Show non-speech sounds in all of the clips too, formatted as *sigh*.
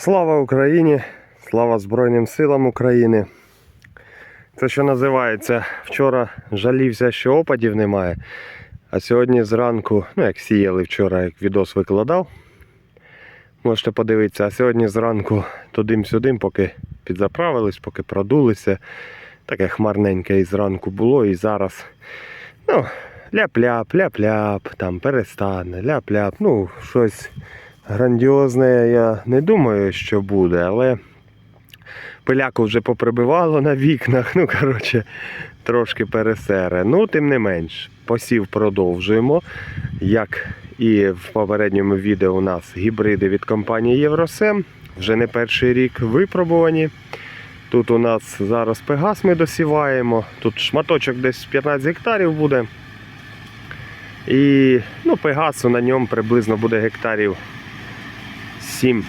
Слава Україні! Слава Збройним силам України! Це що називається, вчора жалівся, що опадів немає. А сьогодні зранку, ну як сіяли вчора, як відос викладав. Можете подивитися, а сьогодні зранку тудим-сюдим, поки підзаправились, поки продулися. Таке хмарненьке і зранку було, і зараз. Ну, ляп-ляп, ляп-ляп, там перестане, ляп-ляп. Ну, щось грандіозне я не думаю, що буде, але пиляку вже поприбивало на вікнах. Ну, коротше, трошки пересере. Ну, тим не менш, посів продовжуємо. Як і в попередньому відео у нас гібриди від компанії Євросем. Вже не перший рік випробувані. Тут у нас зараз пегас ми досіваємо. Тут шматочок десь 15 гектарів буде. І ну, пегасу на ньому приблизно буде гектарів 7.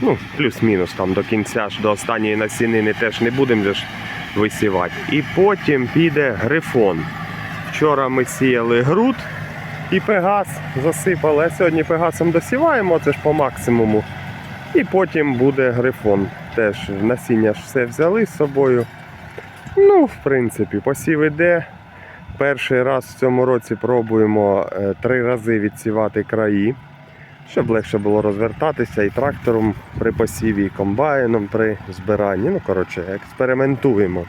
Ну, плюс-мінус там до кінця ж до останньої насінини теж не будемо ж висівати. І потім піде грифон. Вчора ми сіяли груд і пегас засипали. А сьогодні пегасом досіваємо, це ж по максимуму. І потім буде грифон. Теж насіння ж все взяли з собою. Ну, в принципі, посів іде. Перший раз в цьому році пробуємо е, три рази відсівати краї, щоб легше було розвертатися і трактором при посіві, і комбайном при збиранні. Ну, коротше, експериментуємо.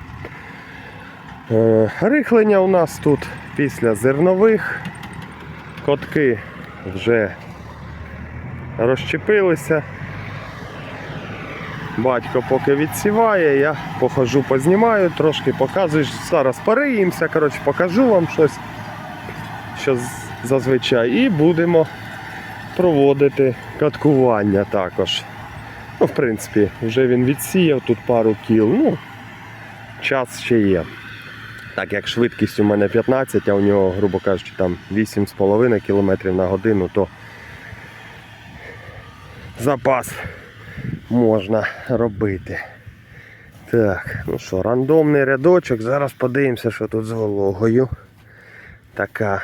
Е, Рихлення у нас тут після зернових. Котки вже розчепилися. Батько поки відсіває, я похожу, познімаю, трошки показую. Зараз пориємося, коротше, покажу вам щось, що зазвичай. І будемо проводити каткування також. Ну, в принципі, вже він відсіяв тут пару кіл. Ну, час ще є. Так як швидкість у мене 15, а у нього, грубо кажучи, там 8,5 км на годину, то запас можна робити. Так, ну що, рандомний рядочок. Зараз подивимося, що тут з вологою. Така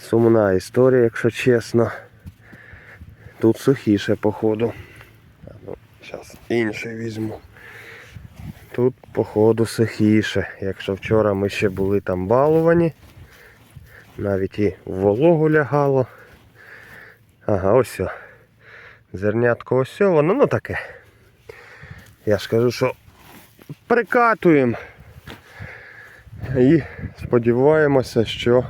сумна історія, якщо чесно. Тут сухіше, походу. Ну, зараз інший візьму. Тут, походу, сухіше. Якщо вчора ми ще були там балувані, навіть і в вологу лягало. Ага, ось. Зернятко ось воно ну таке. Я ж кажу, що прикатуємо. І сподіваємося, що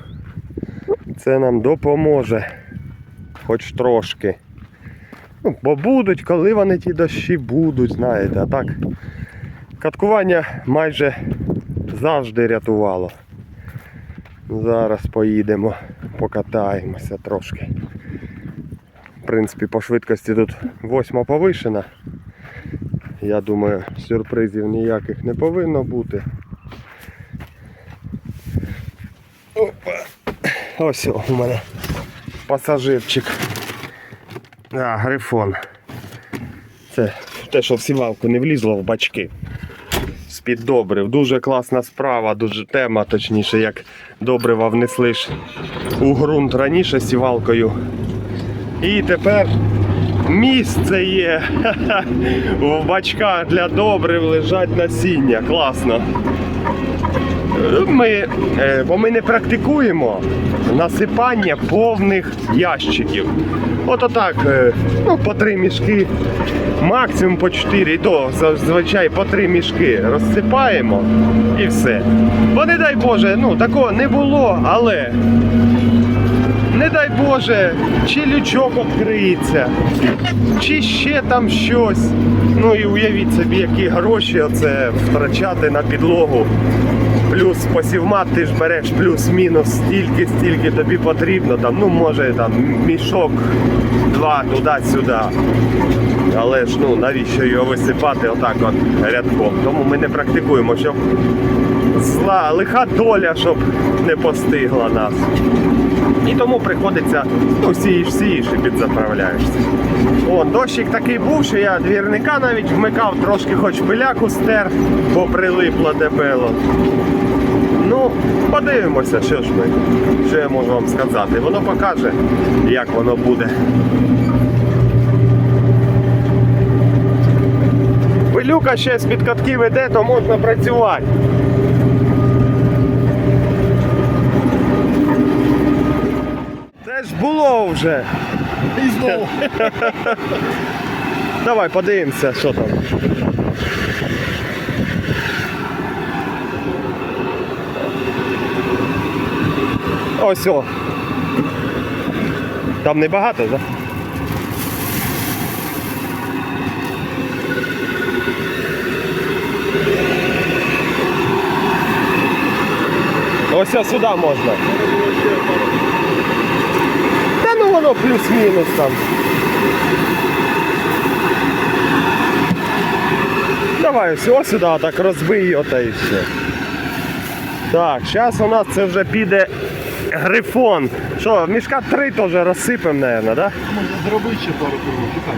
це нам допоможе. Хоч трошки. Ну, бо будуть, коли вони ті дощі будуть, знаєте, а так. Каткування майже завжди рятувало. Зараз поїдемо, покатаємося трошки. В принципі, по швидкості тут восьма повишена. Я думаю, сюрпризів ніяких не повинно бути. Опа. Ось у мене пасажирчик. А, грифон. Це те, що в сівалку не влізло в бачки. З-під добрив. Дуже класна справа, дуже тема, точніше, як добрива внесли ж у ґрунт раніше сівалкою. І тепер місце є. *laughs* В бачках для добрив лежать насіння. Класно. Ми, е, бо ми не практикуємо насипання повних ящиків. От отак, е, ну, по три мішки, максимум по чотири, і то зазвичай по три мішки розсипаємо і все. Бо не дай Боже, ну такого не було, але не дай Боже, чи лючок відкриється, чи ще там щось. Ну і уявіть собі, які гроші оце втрачати на підлогу. Плюс посівмат ти ж береш плюс-мінус стільки, стільки тобі потрібно. Там, ну може там мішок, два туди-сюди. Але ж ну навіщо його висипати отак от рядком? Тому ми не практикуємо, щоб зла, лиха доля, щоб не постигла нас. І тому приходиться, ну, сієш, сієш і підзаправляєшся. О, дощик такий був, що я двірника навіть вмикав, трошки хоч пиляку стер, бо прилипло дебело. Ну, подивимося, що ж ми, що я можу вам сказати. Воно покаже, як воно буде. пилюка ще з-під катків іде, то можна працювати. Це ж було вже. І знову. *laughs* Давай подивимося, що там. Ось о. Там небагато, так? Да? Ось сюди можна. Та ну воно плюс-мінус там. Давай ось ось сюди так розбий його та і все. Так, зараз у нас це вже піде грифон. Що, мішка три теж розсипемо, мабуть, да? Можна зробити ще пару кругів. Чекай.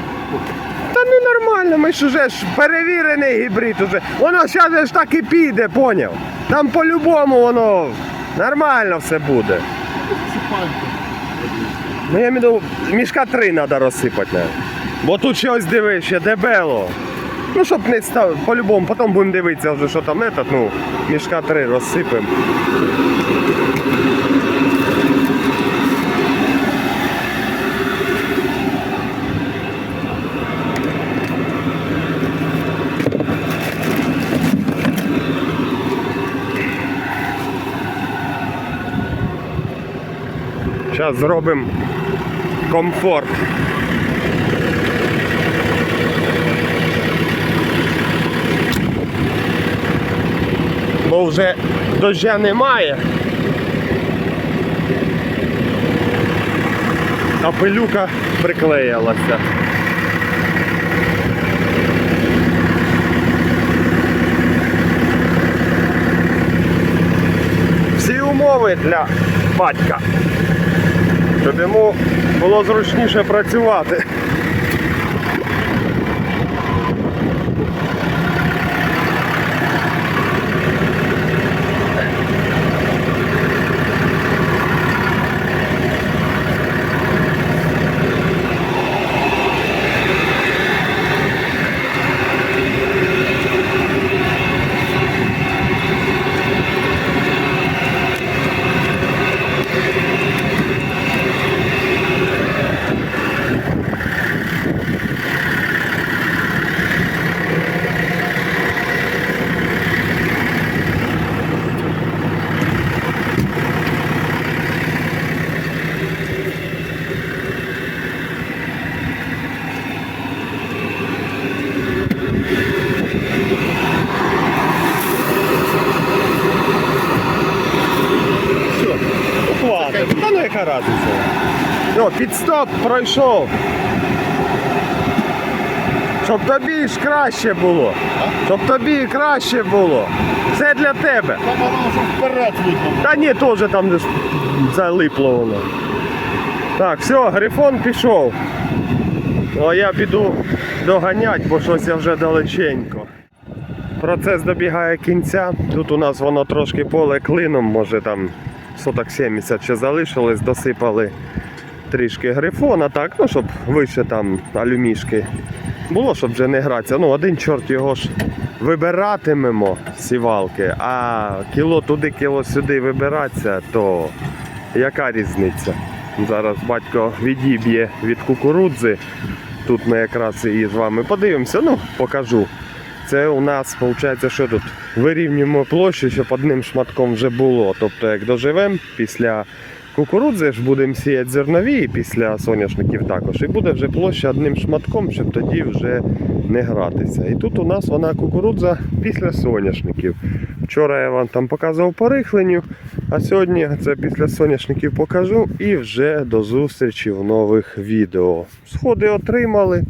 Та ну нормально, ми ж уже ж перевірений гібрид уже. Воно зараз ж так і піде, поняв? Там по-любому воно нормально все буде. Ну я маю, мішка три треба розсипати. навіть. Бо тут щось диви, ще дебело. Ну, щоб не став, по-любому, потім будемо дивитися вже, що там этот, ну, мішка три розсипемо. Зараз зробимо комфорт. Бо вже дождя немає. А пилюка приклеїлася. Всі умови для батька щоб йому було зручніше працювати. Все, хватить. Ну разниця? О, підстоп пройшов. Щоб тобі ж краще було. Щоб тобі краще було. Все для тебе. Там воно вже вперед видно. Та ні, теж там десь залипло воно. Так, все, грифон пішов. Ну, а я піду доганять, бо щось я вже далеченько. Процес добігає кінця. Тут у нас воно трошки поле клином, може там соток 70 ще залишилось, досипали трішки грифона, так, ну щоб вище там алюмішки було, щоб вже не гратися. Ну, один чорт його ж вибиратимемо сівалки, а кіло туди, кіло сюди вибиратися, то яка різниця? Зараз батько відіб'є від кукурудзи. Тут ми якраз і з вами подивимося, ну покажу. Це у нас виходить, що тут вирівнюємо площу, щоб одним шматком вже було. Тобто, як доживемо після кукурудзи, ж будемо сіяти зернові після соняшників також. І буде вже площа одним шматком, щоб тоді вже не гратися. І тут у нас вона кукурудза після соняшників. Вчора я вам там показував по рихленню, а сьогодні це після соняшників покажу і вже до зустрічі в нових відео. Сходи отримали.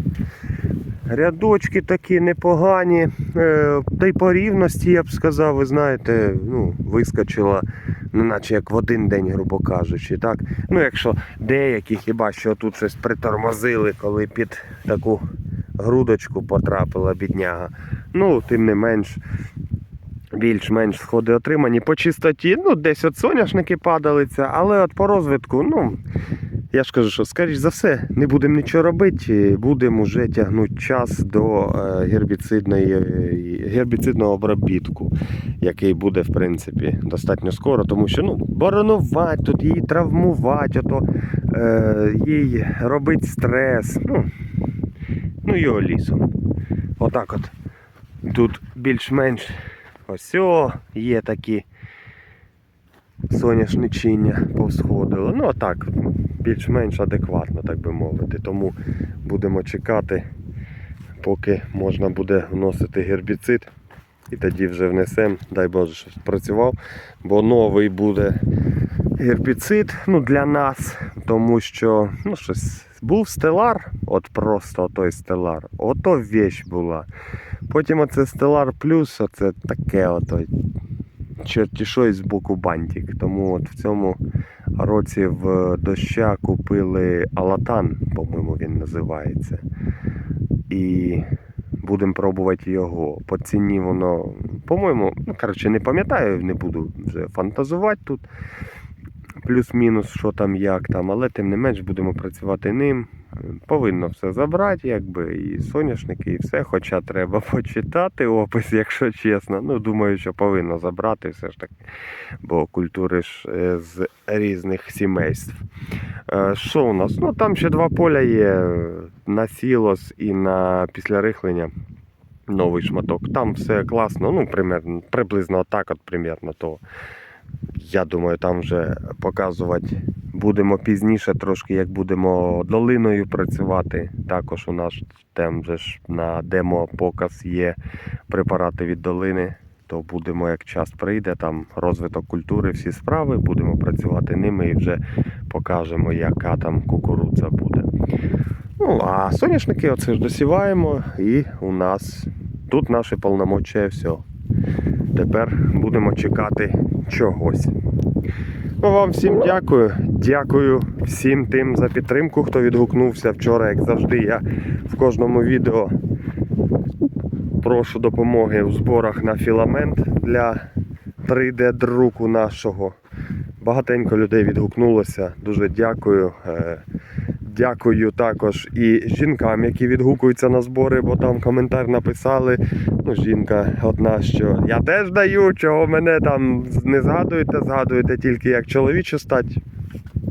Рядочки такі непогані, е, та й по рівності, я б сказав, ви знаєте, ну, вискочила, наче як в один день, грубо кажучи. Так? Ну, якщо деякі хіба що тут щось притормозили, коли під таку грудочку потрапила бідняга. Ну, тим не менш, більш-менш сходи отримані. По чистоті, ну, десь от соняшники падалися, але от по розвитку, ну, Я ж кажу, що скоріш за все, не будемо нічого робити, будемо вже тягнути час до е, гербіцидної, е, гербіцидного обробітку, який буде, в принципі, достатньо скоро, тому що ну, боронувати, тут її травмувати, ото, е, їй робити стрес. Ну, ну його лісом. Отак от. Тут більш-менш ось о, є такі соняшничіння повсходило. Ну а так, більш-менш адекватно, так би мовити. Тому будемо чекати, поки можна буде вносити гербіцид. І тоді вже внесемо, дай Боже, щоб працював. Бо новий буде гербіцид ну, для нас, тому що ну, щось був стелар, от просто той стелар. Ото вещь була. Потім оце стелар плюс, оце таке ото чорті що із боку бантик. Тому от в цьому році в доща купили Алатан, по-моєму, він називається. І будемо пробувати його. По ціні воно, по-моєму, ну коротше, не пам'ятаю, не буду вже фантазувати тут. Плюс-мінус, що там, як там, але тим не менш будемо працювати ним. Повинно все забрати, якби, і соняшники, і все. Хоча треба *laughs* почитати опис, якщо чесно. Ну, думаю, що повинно забрати все ж таки, бо культури ж е, з різних сімейств. Е, Що у нас? Ну там ще два поля є на сілос і на після рихлення. Новий шматок. Там все класно, ну, примерно, приблизно так, от примерно то. Я думаю, там вже показувати будемо пізніше, трошки як будемо долиною працювати. Також у нас там же ж на демо-показ є препарати від долини. То будемо, як час прийде, там розвиток культури, всі справи, будемо працювати ними і вже покажемо, яка там кукурудза буде. Ну, а соняшники оце ж досіваємо, і у нас тут наші повномочія все. Тепер будемо чекати чогось. Ну, вам всім дякую. Дякую всім тим за підтримку, хто відгукнувся вчора, як завжди. Я в кожному відео прошу допомоги у зборах на філамент для 3D-друку нашого. Багатенько людей відгукнулося. Дуже дякую. Дякую також і жінкам, які відгукуються на збори, бо там коментар написали. Ну, жінка одна, що я теж даю, чого мене там не згадуєте, згадуєте тільки як чоловічу стать.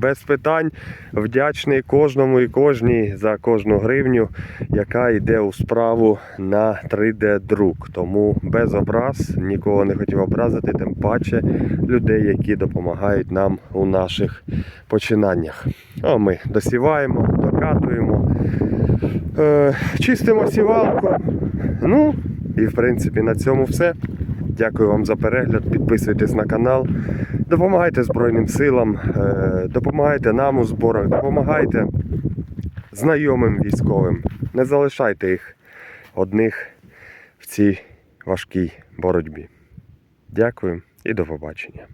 Без питань вдячний кожному і кожній за кожну гривню, яка йде у справу на 3D-друк. Тому без образ нікого не хотів образити, тим паче людей, які допомагають нам у наших починаннях. А ми досіваємо, докатуємо, е, чистимо сівалку. Ну і в принципі на цьому все. Дякую вам за перегляд. Підписуйтесь на канал. Допомагайте Збройним силам, е, допомагайте нам у зборах, допомагайте знайомим військовим. Не залишайте їх одних в цій важкій боротьбі. Дякую і до побачення.